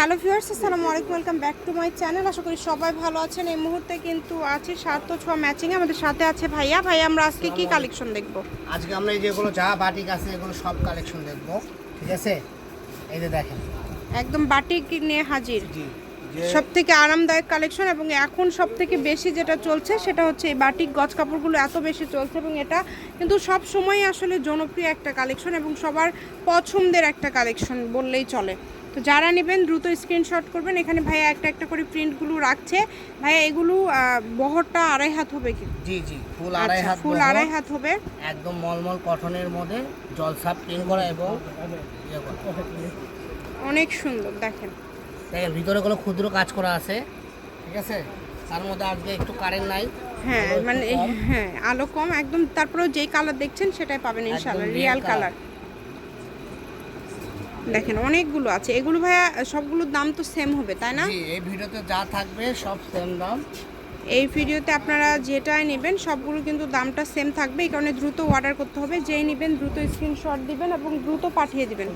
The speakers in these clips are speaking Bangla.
হ্যালো ভিউয়ার্স আসসালামু আলাইকুম welcome back to my channel. আশা করি সবাই ভালো আছেন। এই মুহূর্তে কিন্তু আছে সাত ছোঁয়া ম্যাচিং আমাদের সাথে আছে ভাইয়া। ভাইয়া আমরা আজকে কি কালেকশন দেখব? আজকে আমরা এই যেগুলো যা বাটিক আছে এগুলো সব কালেকশন দেখব। ঠিক আছে? এই যে দেখেন। একদম বাটিক নিয়ে হাজির। জি সব থেকে আরামদায়ক কালেকশন এবং এখন সব থেকে বেশি যেটা চলছে সেটা হচ্ছে এই বাটিক গজ কাপড়গুলো এত বেশি চলছে এবং এটা কিন্তু সব সময় আসলে জনপ্রিয় একটা কালেকশন এবং সবার পছন্দের একটা কালেকশন বললেই চলে। তো যারা নেবেন দ্রুত স্ক্রিনশট করবেন। এখানে ভাইয়া একটা একটা করে প্রিন্টগুলো রাখছে। ভাইয়া এগুলো বহরটা আড়াই হাত হবে কি? জি জি ফুল আড়াই আচ্ছা, হাত ফুল আড়াই হাত হবে। একদম মলমল কটনের মধ্যে জলসাপ প্রিন্ট করা এবং ইয়ে অনেক সুন্দর দেখেন। দেখেন ভিতরে কোনো ক্ষুদ্র কাজ করা আছে ঠিক আছে? তার মধ্যে আজকে একটু কারেন্ট নাই। হ্যাঁ মানে হ্যাঁ আলো কম। একদম তারপরে যেই কালার দেখছেন সেটাই পাবেন ইনশাআল্লাহ রিয়াল কালার দেখেন অনেকগুলো আছে। এগুলো ভাইয়া সবগুলোর দাম তো সেম হবে তাই না? জি এই ভিডিওতে যা থাকবে সব সেম দাম। এই ভিডিওতে আপনারা যেটাই নেবেন সবগুলো কিন্তু দামটা সেম থাকবে। এই কারণে দ্রুত অর্ডার করতে হবে। যেই নেবেন দ্রুত স্ক্রিনশট দিবেন এবং দ্রুত পাঠিয়ে দিবেন।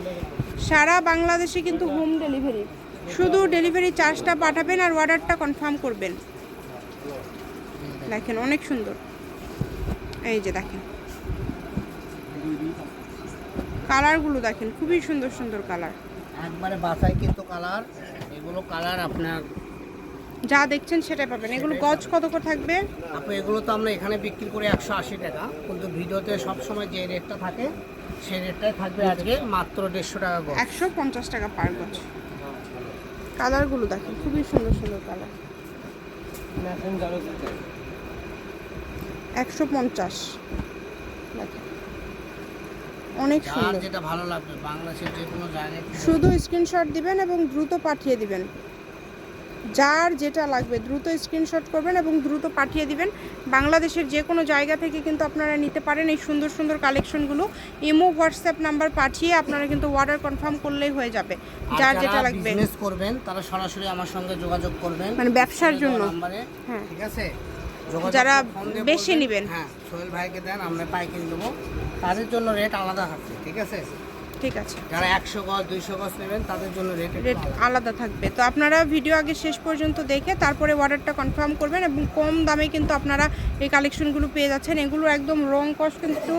সারা বাংলাদেশে কিন্তু হোম ডেলিভারি শুধু ডেলিভারি চার্জটা পাঠাবেন আর অর্ডারটা কনফার্ম করবেন। দেখেন অনেক সুন্দর। এই যে দেখেন। কালারগুলো দেখেন খুবই সুন্দর সুন্দর কালার। একবারে বাসায় কিন্তু কালার এগুলো কালার আপনার যা দেখছেন সেটাই পাবেন। এগুলো গজ কত করে থাকবে? আপু এগুলো তো আমরা এখানে বিক্রি করি একশো আশি টাকা কিন্তু ভিডিওতে সব সময় যে রেটটা থাকে সেই রেটটাই থাকবে আজকে মাত্র দেড়শো টাকা গজ। একশো পঞ্চাশ টাকা পার গজ। কালারগুলো দেখেন খুবই সুন্দর সুন্দর কালার। একশো পঞ্চাশ। দেখেন। অনেক সুন্দর। যেটা ভালো লাগবে বাংলাদেশের যে কোনো জায়গায় শুধু স্ক্রিনশট দিবেন এবং দ্রুত পাঠিয়ে দিবেন। যার যেটা লাগবে দ্রুত স্ক্রিনশট করবেন এবং দ্রুত পাঠিয়ে দিবেন। বাংলাদেশের যে কোনো জায়গা থেকে কিন্তু আপনারা নিতে পারেন এই সুন্দর সুন্দর কালেকশনগুলো ইমো হোয়াটসঅ্যাপ নাম্বার পাঠিয়ে আপনারা কিন্তু অর্ডার কনফার্ম করলেই হয়ে যাবে। যার যেটা লাগবে। বিজনেস করবেন তারা সরাসরি আমার সঙ্গে যোগাযোগ করবেন। মানে ব্যবসার জন্য। হ্যাঁ। ঠিক আছে? যারা বেশি নেবেন। হ্যাঁ সোহেল ভাইকে দেন আমরা পাইকারি দেবো। তাদের জন্য রেট আলাদা থাকছে ঠিক আছে? ঠিক আছে। যারা একশো গজ দুইশো গজ নেবেন তাদের জন্য রেট রেট আলাদা। থাকবে। তো আপনারা ভিডিও আগে শেষ পর্যন্ত দেখে তারপরে অর্ডারটা কনফার্ম করবেন এবং কম দামে কিন্তু আপনারা এই কালেকশনগুলো পেয়ে যাচ্ছেন। এগুলো একদম রং কস কিন্তু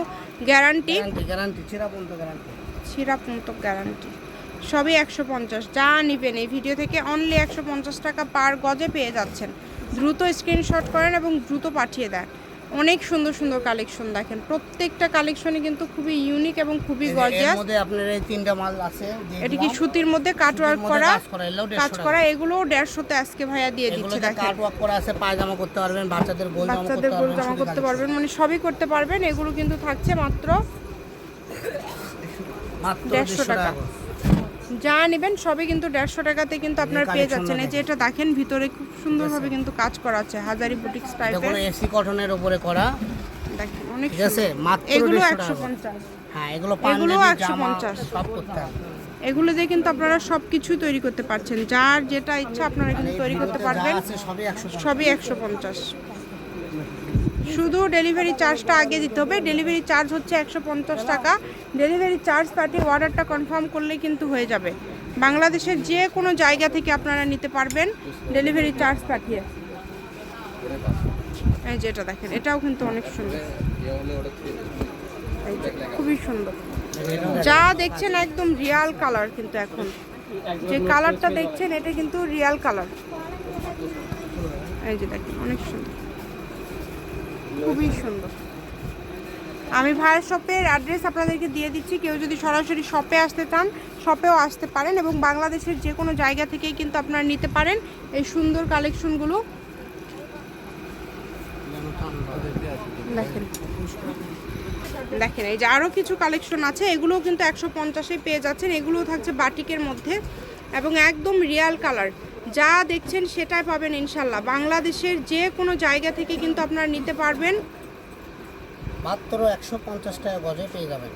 গ্যারান্টি গ্যারান্টি পর্যন্ত গ্যারান্টি সিরাপ মুক্ত গ্যারান্টি সবই একশো পঞ্চাশ যা নেবেন। এই ভিডিও থেকে অনলি একশো পঞ্চাশ টাকা পার গজে পেয়ে যাচ্ছেন। দ্রুত স্ক্রিনশট করেন এবং দ্রুত পাঠিয়ে দেন। অনেক সুন্দর সুন্দর কালেকশন দেখেন। প্রত্যেকটা কালেকশনই কিন্তু খুবই ইউনিক এবং খুবই এর গর্জিয়াস মধ্যে আপনার এই তিনটা মাল আছে এটা কি সুতির মধ্যে কাটওয়ার্ক সুতির মধ্যে করা? কাজ করা, এগুলোও কাজ 150 করা টাকা। এগুলোও দেড়শোতে আজকে ভাইয়া দিয়ে দিচ্ছে দেখেন। কাট ওয়ার্ক করা আছে পায়জামা করতে পারবেন বাচ্চাদের গোল জামা করতে পারবেন জামা করতে পারবেন মানে সবই করতে পারবেন এগুলো কিন্তু থাকছে মাত্র মাত্র 150 150 টাকা। যা নেবেন সবই কিন্তু দেড়শো টাকাতে কিন্তু আপনার পেয়ে যাচ্ছেন। এই যে এটা দেখেন ভিতরে খুব সুন্দরভাবে কিন্তু কাজ করা আছে হাজারি বুটিক্স টাইপের এসি কটনের উপরে করা। দেখেন অনেক ঠিক আছে মাত্র এগুলো 150 একশো পঞ্চাশ। হ্যাঁ এগুলো এগুলো পাঞ্জাবি 150 সব করতে এগুলো দিয়ে কিন্তু আপনারা সব কিছুই তৈরি করতে পারছেন। যার যেটা ইচ্ছা আপনারা কিন্তু তৈরি করতে পারবেন। আছে সবই 150 সবই একশো পঞ্চাশ। শুধু ডেলিভারি চার্জটা আগে দিতে হবে। ডেলিভারি চার্জ হচ্ছে একশো পঞ্চাশ টাকা। ডেলিভারি চার্জ পাঠিয়ে অর্ডারটা কনফার্ম করলেই কিন্তু হয়ে যাবে। বাংলাদেশের যে কোনো জায়গা থেকে আপনারা নিতে পারবেন ডেলিভারি চার্জ পাঠিয়ে এই যে এটা দেখেন, এটাও কিন্তু অনেক সুন্দর। খুবই সুন্দর। যা দেখছেন একদম রিয়াল কালার কিন্তু এখন। যে কালারটা দেখছেন, এটা কিন্তু রিয়াল কালার এই যে দেখেন, অনেক সুন্দর। খুবই সুন্দর। আমি ভাইয়ের শপের অ্যাড্রেস আপনাদেরকে দিয়ে দিচ্ছি। কেউ যদি সরাসরি শপে আসতে চান শপেও আসতে পারেন এবং বাংলাদেশের যে কোনো জায়গা থেকেই কিন্তু আপনারা নিতে পারেন এই সুন্দর কালেকশনগুলো দেখেন। দেখেন, এই যে আরও কিছু কালেকশন আছে, এগুলোও কিন্তু একশো পঞ্চাশে পেয়ে যাচ্ছেন। এগুলোও থাকছে বাটিকের মধ্যে এবং একদম রিয়াল কালার যা দেখছেন সেটাই পাবেন ইনশাল্লাহ। বাংলাদেশের যে কোনো জায়গা থেকে কিন্তু আপনারা নিতে পারবেন। মাত্র 150 টাকা গজে পেয়ে যাবেন।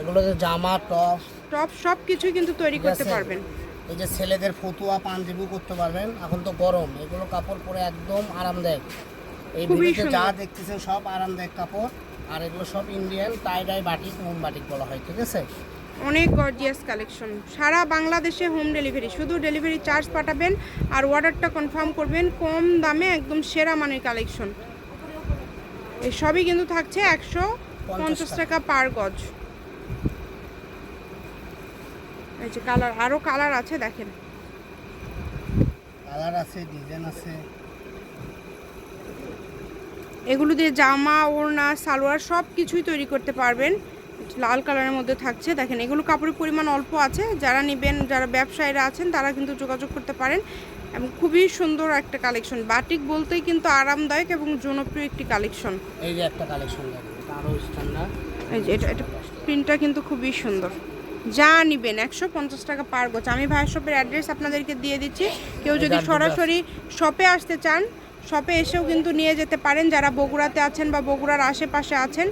এগুলোতে জামা টপ টপ সব কিছুই কিন্তু তৈরি করতে পারবেন। এই যে ছেলেদের ফতুয়া পাঞ্জাবি করতে পারবেন। এখন তো গরম এগুলো কাপড় পরে একদম আরামদায়ক। এই ভিডিওতে যা দেখতেছেন সব আরামদায়ক কাপড়। আর এগুলো সব ইন্ডিয়ান টাই ডাই বাটিক মোম বাটিক বলা হয় ঠিক আছে? অনেক গর্জিয়াস কালেকশন সারা বাংলাদেশে হোম ডেলিভারি শুধু ডেলিভারি চার্জ পাঠাবেন আর অর্ডারটা কনফার্ম করবেন কম দামে একদম সেরা মানের কালেকশন এই সবই কিন্তু থাকছে একশো পঞ্চাশ টাকা পার গজ। এই যে কালার আরও কালার আছে দেখেন। কালার আছে ডিজাইন আছে। এগুলো দিয়ে জামা ওড়না সালোয়ার সব কিছুই তৈরি করতে পারবেন। লাল কালারের মধ্যে থাকছে। দেখেন এগুলো কাপড়ের পরিমাণ অল্প আছে। যারা নেবেন যারা ব্যবসায়ীরা আছেন তারা কিন্তু যোগাযোগ করতে পারেন। এবং খুবই সুন্দর একটা কালেকশন। বাটিক বলতেই কিন্তু আরামদায়ক এবং জনপ্রিয় একটি কালেকশন। এই যে একটা কালেকশন এই যে এটা এটা প্রিন্টটা কিন্তু খুবই সুন্দর। যা নিবেন একশো পঞ্চাশ টাকা পার গোছ। আমি ভাইয়ের শপের অ্যাড্রেস আপনাদেরকে দিয়ে দিচ্ছি। কেউ যদি সরাসরি শপে আসতে চান শপে এসেও কিন্তু নিয়ে যেতে পারেন। যারা বগুড়াতে আছেন বা বগুড়ার আশেপাশে আছেন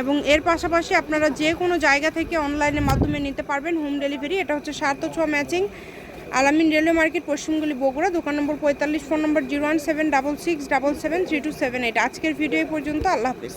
এবং এর পাশাপাশি আপনারা যে কোনো জায়গা থেকে অনলাইনের মাধ্যমে নিতে পারবেন হোম ডেলিভারি। এটা হচ্ছে সার্থ ছ ম্যাচিং। আলামিন রেলওয়ে মার্কেট পশ্চিমগুলি বগুড়া, দোকান নম্বর পঁয়তাল্লিশ, phone number zero one seven double six double seven three two seven eight. আজকের ভিডিও পর্যন্ত, আল্লাহ হাফিজ।